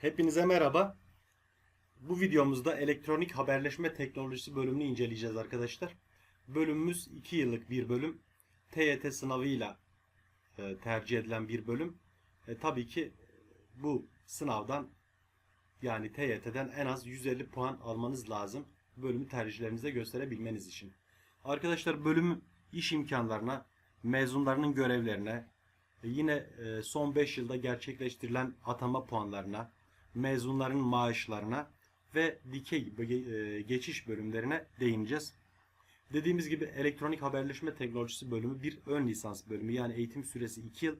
Hepinize merhaba. Bu videomuzda elektronik haberleşme teknolojisi bölümünü inceleyeceğiz arkadaşlar. Bölümümüz 2 yıllık bir bölüm. TYT sınavıyla e, tercih edilen bir bölüm. E, tabii ki bu sınavdan yani TYT'den en az 150 puan almanız lazım. Bölümü tercihlerinize gösterebilmeniz için. Arkadaşlar bölüm iş imkanlarına, mezunlarının görevlerine, e, Yine e, son 5 yılda gerçekleştirilen atama puanlarına, mezunların maaşlarına ve dikey e, geçiş bölümlerine değineceğiz. Dediğimiz gibi elektronik haberleşme teknolojisi bölümü bir ön lisans bölümü yani eğitim süresi 2 yıl.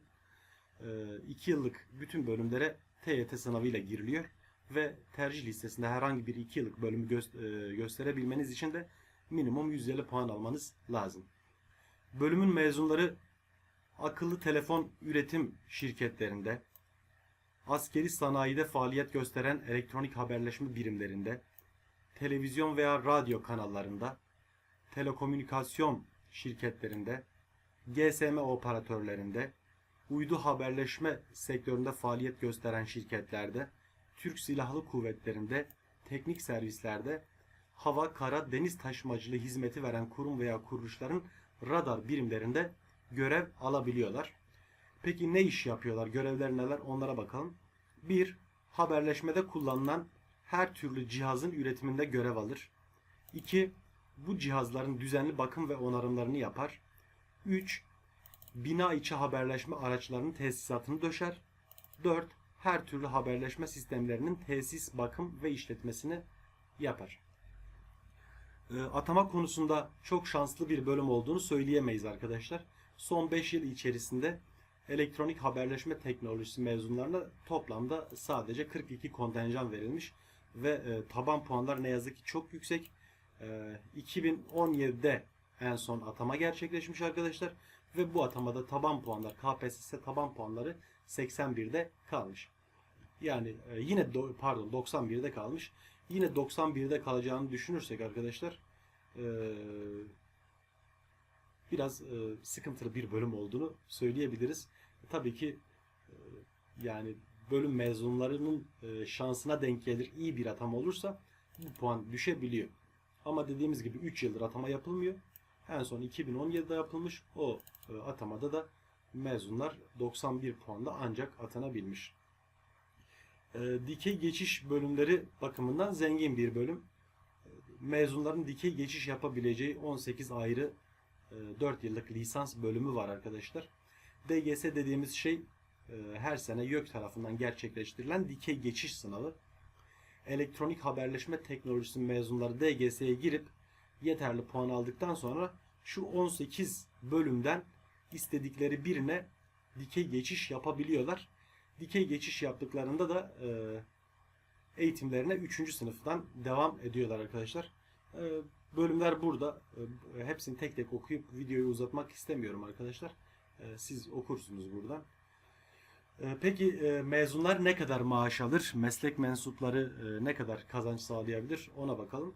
2 yıllık bütün bölümlere TYT sınavıyla giriliyor ve tercih listesinde herhangi bir 2 yıllık bölümü e, gösterebilmeniz için de minimum 150 puan almanız lazım. Bölümün mezunları akıllı telefon üretim şirketlerinde, askeri sanayide faaliyet gösteren elektronik haberleşme birimlerinde, televizyon veya radyo kanallarında, telekomünikasyon şirketlerinde, GSM operatörlerinde, uydu haberleşme sektöründe faaliyet gösteren şirketlerde, Türk Silahlı Kuvvetleri'nde, teknik servislerde, hava, kara, deniz taşımacılığı hizmeti veren kurum veya kuruluşların radar birimlerinde görev alabiliyorlar. Peki ne iş yapıyorlar? Görevler neler? Onlara bakalım. 1. Haberleşmede kullanılan her türlü cihazın üretiminde görev alır. 2. Bu cihazların düzenli bakım ve onarımlarını yapar. 3. Bina içi haberleşme araçlarının tesisatını döşer. 4. Her türlü haberleşme sistemlerinin tesis, bakım ve işletmesini yapar. E, Atama konusunda çok şanslı bir bölüm olduğunu söyleyemeyiz arkadaşlar. Son 5 yıl içerisinde elektronik haberleşme teknolojisi mezunlarına toplamda sadece 42 kontenjan verilmiş ve e, taban puanlar ne yazık ki çok yüksek. E, 2017'de en son atama gerçekleşmiş arkadaşlar ve bu atamada taban puanlar KPSS taban puanları 81'de kalmış. Yani e, yine do- pardon 91'de kalmış. Yine 91'de kalacağını düşünürsek arkadaşlar e, biraz e, sıkıntılı bir bölüm olduğunu söyleyebiliriz. Tabii ki e, yani bölüm mezunlarının e, şansına denk gelir iyi bir atama olursa bu puan düşebiliyor. Ama dediğimiz gibi 3 yıldır atama yapılmıyor. En son 2017'de yapılmış. O e, atamada da mezunlar 91 puanla ancak atanabilmiş. E, dikey geçiş bölümleri bakımından zengin bir bölüm. E, Mezunların dikey geçiş yapabileceği 18 ayrı 4 yıllık lisans bölümü var arkadaşlar. DGS dediğimiz şey e, her sene YÖK tarafından gerçekleştirilen dikey geçiş sınavı. Elektronik haberleşme teknolojisi mezunları DGS'ye girip yeterli puan aldıktan sonra şu 18 bölümden istedikleri birine dikey geçiş yapabiliyorlar. Dikey geçiş yaptıklarında da e, eğitimlerine 3. sınıftan devam ediyorlar arkadaşlar. Bölümler burada. E, hepsini tek tek okuyup videoyu uzatmak istemiyorum arkadaşlar. E, siz okursunuz buradan. E, peki e, mezunlar ne kadar maaş alır? Meslek mensupları e, ne kadar kazanç sağlayabilir? Ona bakalım.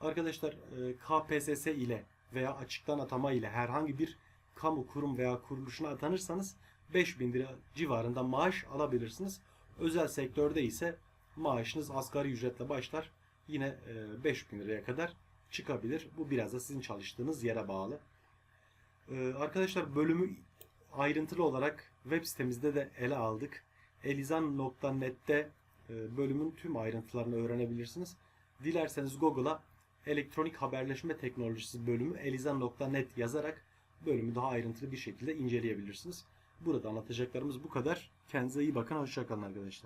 Arkadaşlar e, KPSS ile veya açıktan atama ile herhangi bir kamu kurum veya kuruluşuna atanırsanız 5000 lira civarında maaş alabilirsiniz. Özel sektörde ise maaşınız asgari ücretle başlar. Yine e, 5000 liraya kadar çıkabilir. Bu biraz da sizin çalıştığınız yere bağlı. E, Arkadaşlar bölümü ayrıntılı olarak web sitemizde de ele aldık. elizan.net'te e, bölümün tüm ayrıntılarını öğrenebilirsiniz. Dilerseniz Google'a elektronik haberleşme teknolojisi bölümü elizan.net yazarak bölümü daha ayrıntılı bir şekilde inceleyebilirsiniz. Burada anlatacaklarımız bu kadar. Kendinize iyi bakın. Hoşçakalın arkadaşlar.